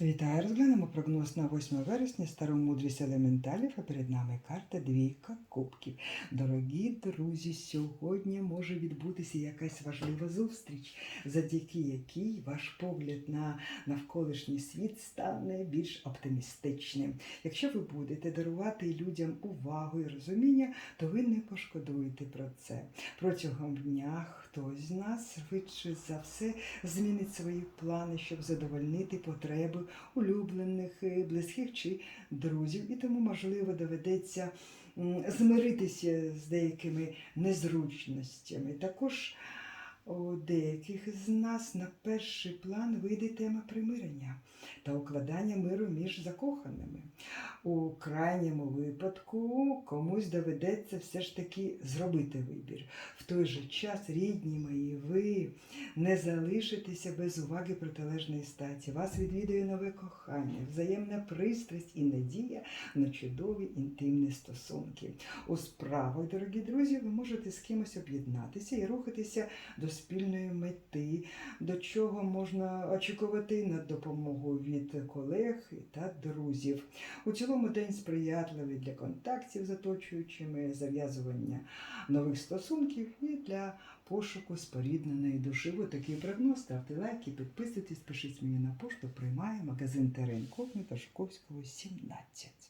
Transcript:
Вітаю, розглянемо прогноз на 8 вересня стару мудрість елементалів, а перед нами карта двійка кубків. Дорогі друзі, сьогодні може відбутися якась важлива зустріч, завдяки якій ваш погляд на навколишній світ стане більш оптимістичним. Якщо ви будете дарувати людям увагу і розуміння, то ви не пошкодуєте про це. Протягом дня хтось з нас швидше за все змінить свої плани, щоб задовольнити потреби улюблених, е, близьких чи друзів, і тому, можливо, доведеться змиритися з деякими незручностями. Також у деяких з нас на перший план вийде тема примирення та укладання миру між закоханими. У крайньому випадку комусь доведеться все ж таки зробити вибір. В той же час, рідні мої, ви не залишитеся без уваги протилежної статі. Вас відвідує нове кохання, взаємна пристрасть і надія на чудові інтимні стосунки. У справах, дорогі друзі, ви можете з кимось об'єднатися і рухатися до спільної мети, до чого можна очікувати на допомогу від колег та друзів. У цілому день сприятливий для контактів з оточуючими, зав'язування нових стосунків і для пошуку спорідненої душі. Такий прогноз. Ставте лайки, підписуйтесь, пишіть мені на пошту. Приймає магазин Терен Кохні та Жуковського 17.